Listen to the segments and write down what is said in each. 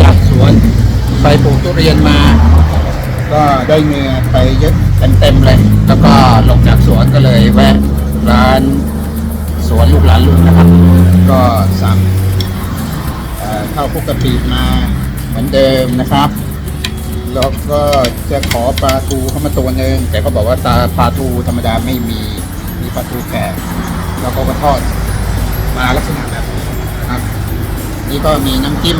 จากสวนไปปลูกทุเรียนมา ก็ได้เงินไปเยอะเต็มๆเลย แล้วก็ลงจากสวนก็เลยแวะร้านสวนลูกหลานลุงนะครับ ก็สั่งเข้าวคุกกะปิมาเหมือนเดิมนะครับ แล้วก็จะขอปลาทูเข้ามาตัวหนึ่งแต่เขาบอกว่าตาปลาทูธรรมดาไม่มีมีปลาทูแกะแล้วเขาก็ทอดมาลักษณะแบบนี้นะครับ นี่ก็มีน้ำจิ้ม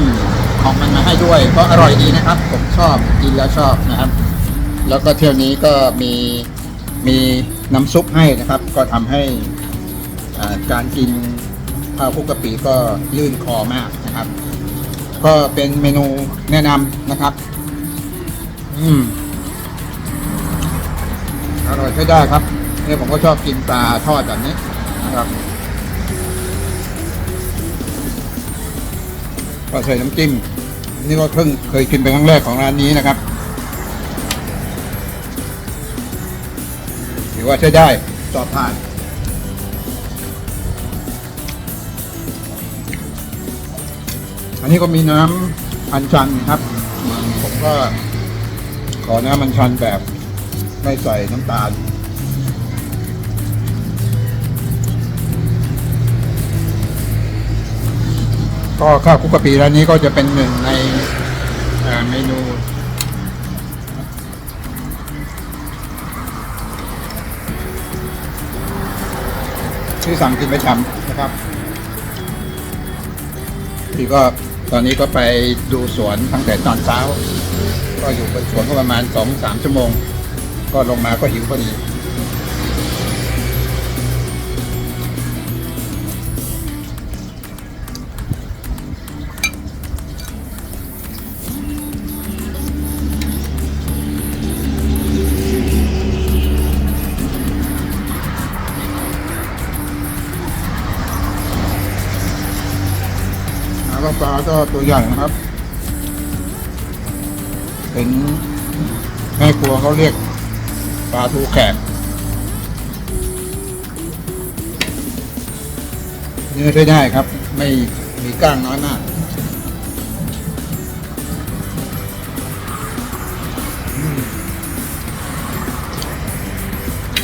ของมันมาให้ด้วย ก็อร่อยดีนะครับ ผมชอบกินแล้วชอบนะครับ แล้วก็เที่ยวนี้ก็มีมีน้ำซุปให้นะครับ ก็ทำให้อ่าการกินข้าวคุกกะปิก็ลื่นคอมากนะครับ ก็เป็นเมนูแนะนำนะครับ อืมอร่อยใช้ได้ครับเนี่ยผมก็ชอบกินปลาทอดแบบนี้นะครับก็ใส่น้ำจิ้ม นี่ก็เพิ่งเคยกินเป็นครั้งแรกของร้านนี้นะครับถือว่าใช้ได้สอบผ่าน อันนี้ก็มีน้ำอัญชันครับผมก็ขอน้ำอัญชันแบบไม่ใส่น้ำตาล ก็ข้าวคุกกะปิร้านนี้ก็จะเป็นหนึ่งในเมนูที่สั่งกินประจำนะครับที่ก็ตอนนี้ก็ไปดูสวนตั้งแต่ตอนเช้า ก็อยู่บนสวนก็ประมาณสองสามชั่วโมง ก็ลงมาก็หิวพอดี ปลาปลาก็ตัวใหญ่นะครับ เป็นแม่ครัวเขาเรียกปลาทูแขกเนื้อใช้ได้ครับ ไม่มีก้างน้อยมาก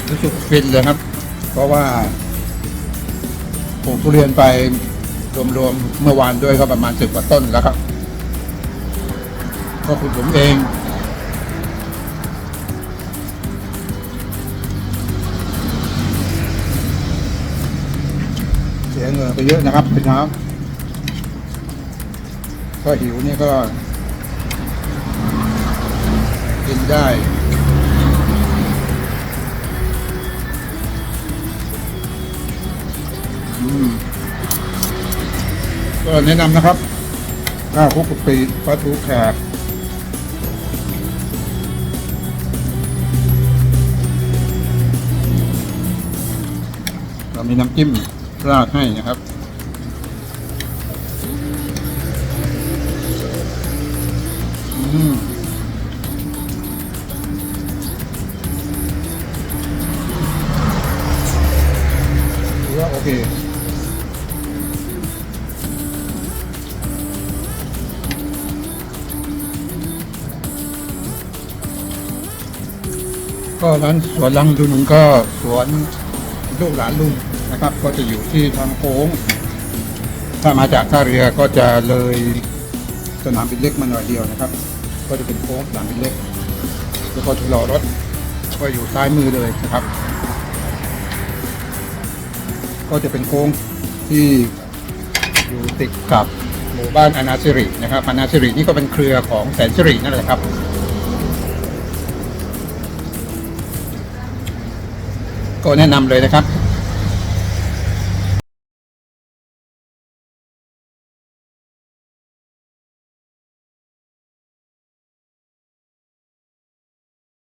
รู้สึกฟินเลยครับ เพราะว่าปลูกทุเรียนไป รวมๆเมื่อวานด้วยก็ประมาณสิบกว่าต้นแล้วครับ ก็คุณผมเองเสียเงินไปเยอะนะครับพี่น้องก็หิวนี่ก็ กินได้อืม ก็แนะนำนะครับข้าวคลุกกะปิปลาทูแขกเรามีน้ำจิ้มราดให้นะครับอืมโอเค ก็ร้านสวนลังดุนก็สวนลูกหลานลุงนะครับ ก็จะอยู่ที่ทางโค้ง ถ้ามาจากท่าเรือก็จะเลยสนามบินเล็กมาหน่อยเดียวนะครับ ก็จะเป็นโค้งสนามบินเล็ก แล้วก็ชะลอรถก็อยู่ซ้ายมือเลยนะครับ ก็จะเป็นโค้งที่อยู่ติดกับหมู่บ้านอนาสิรินะครับอนาสิรินี่ก็เป็นเครือของแสนสิรินั่นแหละครับ ก็แนะนำเลยนะครับ